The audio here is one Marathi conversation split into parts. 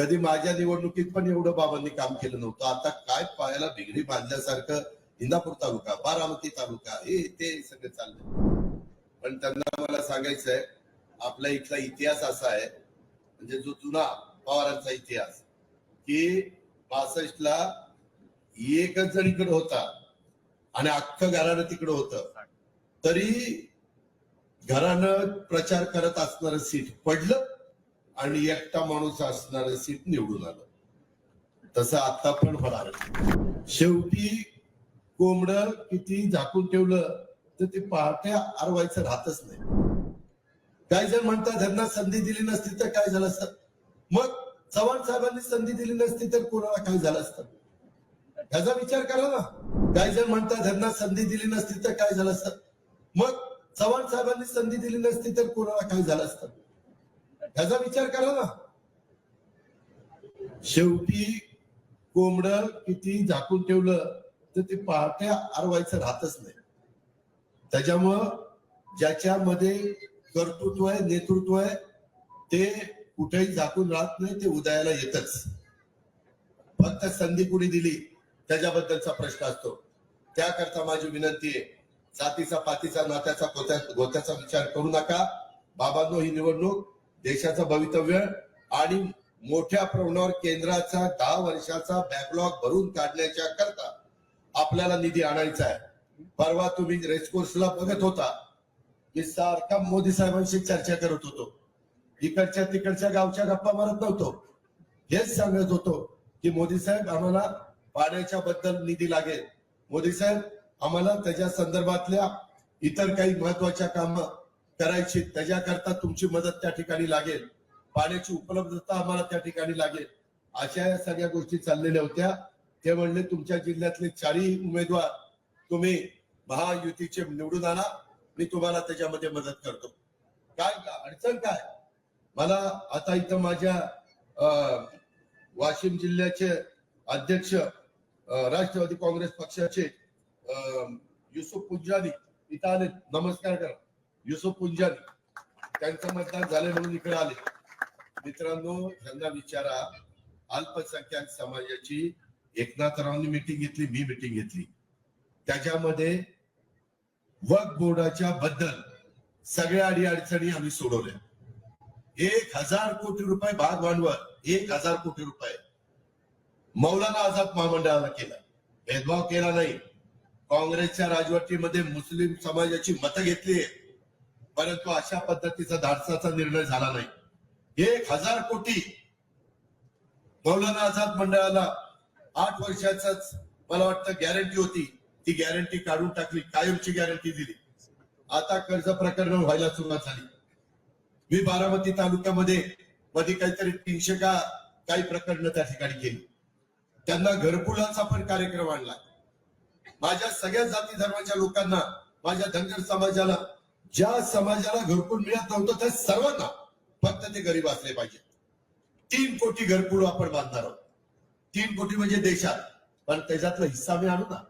कधी माझ्या निवडणुकीत पण एवढं बाबांनी काम केलं नव्हतं. आता काय पायाला बिगडी बांधल्यासारखं इंदापूर तालुका बारामती तालुका हे ते सगळं चाललंय. पण त्यांना मला सांगायचंय आपला इथला इतिहास असा आहे म्हणजे जो जुना पवारांचा इतिहास की बासष्टला एकच जण इकडे होता आणि अख्खं घरानं तिकडं होतं. तरी घरानं प्रचार करत असणार सीट पडलं आणि एकटा माणूस असणारं सीट निवडून आलं. तसं आता पण होणार शेवटी कोंबड किती झाकून ठेवलं तर ते पहाटे आरवायचं राहतच नाही. काही जण म्हणतात त्यांना संधी दिली नसती तर काय झालं असतं? मग चव्हाण साहेबांनी संधी दिली नसती तर कोणाला काय झालं असतं? ह्याचा विचार करा ना. काही जण म्हणतात त्यांना संधी दिली नसती तर काय झालं असतं? मग चव्हाण साहेबांनी संधी दिली नसती तर कोणाला काय झालं असतं? ह्याचा विचार करा ना. शेवटी कोंबड किती झाकून ठेवलं तर ते पहाटे आरवायचं राहतच नाही. त्याच्यामुळं ज्याच्यामध्ये कर्तृत्व आहे नेतृत्व आहे ते कुठेही झाकून राहत नाही ते उदयाला येतच. फक्त संधी कुणी दिली त्याच्याबद्दलचा प्रश्न असतो. त्याकरता माझी विनंती आहे जातीचा पातीचा नात्याचा गोत्याचा विचार करू नका. बाबांनो ही निवडणूक देशाचं भवितव्य आणि मोठ्या प्रमाणावर केंद्राचा दहा वर्षाचा बॅकलॉग भरून काढण्याच्या करता आपल्याला निधी आणायचा आहे. परवा तुम्ही रेसकोर्सला बघत होता. मी सारखा मोदी साहेबांशी चर्चा करत होतो. इकडच्या तिकडच्या गावच्या गप्पा मारत नव्हतो. हेच सांगत होतो की मोदी साहेब आम्हाला पाण्याच्या बद्दल निधी लागेल. मोदी साहेब आम्हाला त्याच्या संदर्भातल्या इतर काही महत्त्वाच्या काम करायची. त्याच्याकरता तुमची मदत त्या ठिकाणी लागेल. पाण्याची उपलब्धता आम्हाला त्या ठिकाणी लागेल. अशा या सगळ्या गोष्टी चाललेल्या होत्या. ते म्हणले तुमच्या जिल्ह्यातले चारही उमेदवार तुम्ही महायुतीचे निवडून आणा. मी तुम्हाला त्याच्यामध्ये मदत करतो. काय अडचण काय? मला आता इथं माझ्या अं, वाशिम जिल्ह्याचे अध्यक्ष राष्ट्रवादी काँग्रेस पक्षाचे अं, युसुफ पुंजानी इथं आले नमस्कार करा. युसुफ पुंजानी त्यांचं मतदान झालं म्हणून इकडे आले. मित्रांनो त्यांना विचारा अल्पसंख्याक समाजाची एकनाथरावांनी मिटिंग घेतली मी मिटिंग घेतली. त्याच्यामध्ये वक बोर्डाच्या बद्दल सगळ्या अडी अडचणी आम्ही सोडवल्या. एक हजार कोटी रुपये भाग भांडवल एक हजार कोटी रुपये मौलाना आझाद महामंडळाला केला. भेदभाव केला नाही. काँग्रेसच्या राजवटीमध्ये मुस्लिम समाजाची मतं घेतली परंतु अशा पद्धतीचा धाडसाचा निर्णय झाला नाही. एक हजार कोटी मौलाना आझाद मंडळाला आठ वर्षाचाच मला वाटतं गॅरंटी होती. ती गॅरंटी काढून टाकली कायमची गॅरंटी दिली. आता कर्ज प्रकरण व्हायला सुरुवात झाली. मी बारामती तालुक्यामध्ये मध्ये काहीतरी तीनशे का काही प्रकरण त्या ठिकाणी केली. त्यांना घरकुलाचा पण कार्यक्रम आणला. माझ्या सगळ्या जाती धर्माच्या लोकांना माझ्या धनगर समाजाला ज्या समाजाला घरकुल मिळत नव्हतं त्या सर्वांना फक्त ते गरीब असले पाहिजे तीन कोटी घरकुल आपण बांधणार आहोत. तीन कोटी म्हणजे देशात. पण त्याच्यातला हिस्सा मी आणू ना.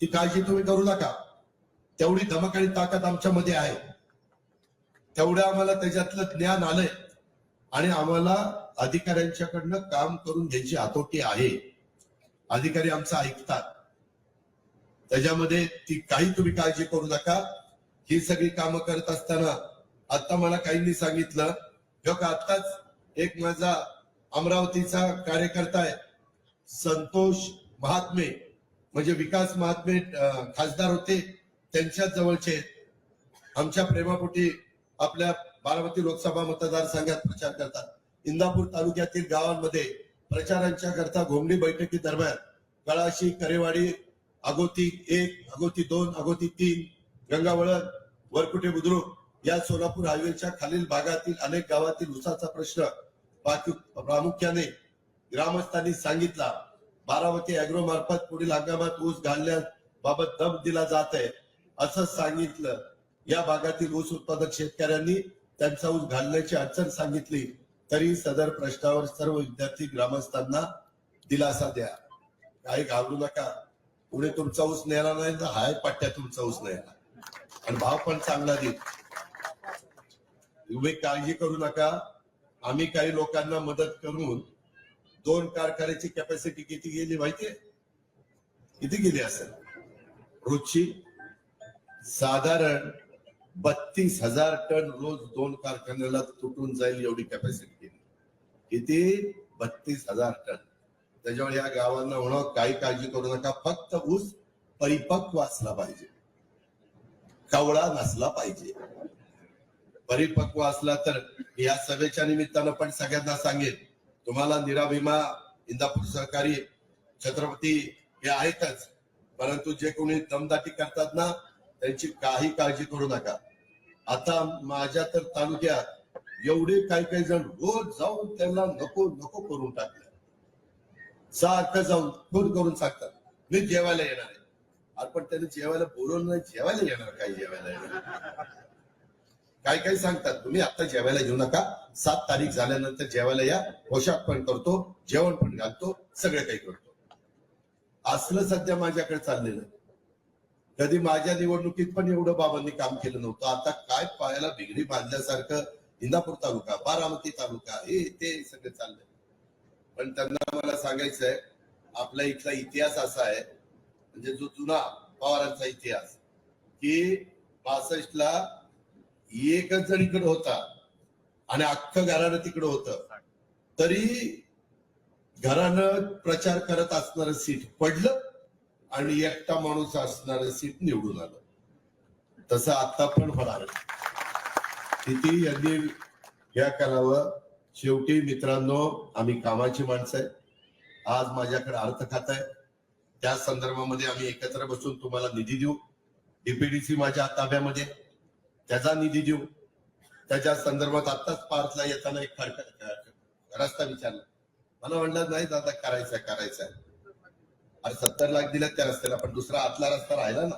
ती काळजी तुम्ही करू नका. तेवढी धमक आणि ताकद आमच्यामध्ये आहे. तेवढं आम्हाला त्याच्यातलं ज्ञान आलंय. आणि आम्हाला अधिकाऱ्यांच्याकडनं काम करून घ्यायची हातोटी आहे. अधिकारी आमचं ऐकतात. त्याच्यामध्ये ती काही तुम्ही काळजी करू नका. ही सगळी कामं करत असताना आता मला काहींनी सांगितलं जो का आत्ताच एक माझा अमरावतीचा कार्यकर्ता आहे संतोष महात्मे म्हणजे विकास महात्मे खासदार होते त्यांच्या जवळचे आमच्या प्रेमापोटी आपल्या बारामती लोकसभा मतदारसंघात प्रचार करतात. इंदापूर तालुक्यातील गावांमध्ये प्रचारांच्या करता घोंगडी बैठकी दरम्यान कळाशी करेवाडी अगोती एक अगोती दोन अगोती तीन गंगावळण वरकुटे बुद्रुक या सोलापूर हायवेच्या खालील भागातील अनेक गावातील उसाचा प्रश्न प्रामुख्याने ग्रामस्थांनी सांगितला. बारामती अॅग्रो मार्फत पुढील हंगामात ऊस घालण्याबाबत दम दिला जात आहे. असं सांगितलं. या भागातील ऊस उत्पादक शेतकऱ्यांनी त्यांचा ऊस घालण्याची अडचण सांगितली. तरी सदर प्रश्नावर सर्व विद्यार्थी ग्रामस्थांना दिलासा द्या. काही घाबरू नका. पुढे तुमचा ऊस नेला नाही तर हाय पट्ट्या तुमचा ऊस नेला आणि भाव पण चांगला देत. तुम्ही काळजी करू नका. आम्ही काही लोकांना मदत करून दोन कारखान्याची कॅपॅसिटी किती गेली माहितीये? किती गेली असेल? रोजची? साधारण बत्तीस हजार टन रोज दोन कारखान्याला तुटून जाईल एवढी कॅपॅसिटी गेली किती? बत्तीस हजार टन. त्याच्यामुळे या गावांना म्हणा काही काळजी करू नका. फक्त ऊस परिपक्व असला पाहिजे. कवळा नसला पाहिजे. परिपक्व असला तर या सभेच्या निमित्तानं पण सगळ्यांना सांगेल तुम्हाला निराभिमा इंदापूर सहकारी छत्रपती हे आहेतच परंतु जे कोणी दमदाटी करतात ना त्यांची काही काळजी करू नका. आता माझ्या तर तालुक्यात एवढे काही काही जण रोज जाऊन त्यांना नको नको करून टाकले सारखं जाऊन फोन करून सांगतात. मी जेवायला येणार आहे. पण त्यांनी जेवायला बोलवलं नाही जेवायला येणार काय जेवायला येणार काय काय सांगतात तुम्ही आता जेवायला येऊ नका. सात तारीख झाल्यानंतर जेवायला या. पोशाख पण करतो जेवण पण घालतो सगळं काही करतो. असलं सध्या माझ्याकडे चाललेलं कधी माझ्या निवडणुकीत पण एवढं बाबांनी काम केलं नव्हतं. आता काय पायाला बिगडी बांधल्यासारखं इंदापूर तालुका बारामती तालुका हे ते सगळं चाललंय. पण त्यांना मला सांगायचंय आपला इथला इतिहास असा आहे म्हणजे जो जुना पवारांचा इतिहास की पासष्टला एकच जण इकडे होता आणि अख्खं घराणं तिकडं होतं. तरी घरानं प्रचार करत असणारं सीट पडलं आणि एकटा माणूस असणार सीट निवडून आलं. तसं आता पण होणार किती यांनी या करावं शेवटी मित्रांनो आम्ही कामाची माणसं आहे. आज माझ्याकडे अर्थ खात आहे. त्या संदर्भामध्ये आम्ही एकत्र बसून तुम्हाला निधी देऊ. डीपीडीसी माझ्या ताब्यामध्ये त्याचा निधी देऊ. त्याच्या संदर्भात आताच पार्थला येताना एक रस्ता विचारला. मला म्हणलं नाही दादा करायचंय करायचंय. अरे सत्तर लाख दिलेत त्या रस्त्याला पण दुसरा आतला रस्ता राहिला ना.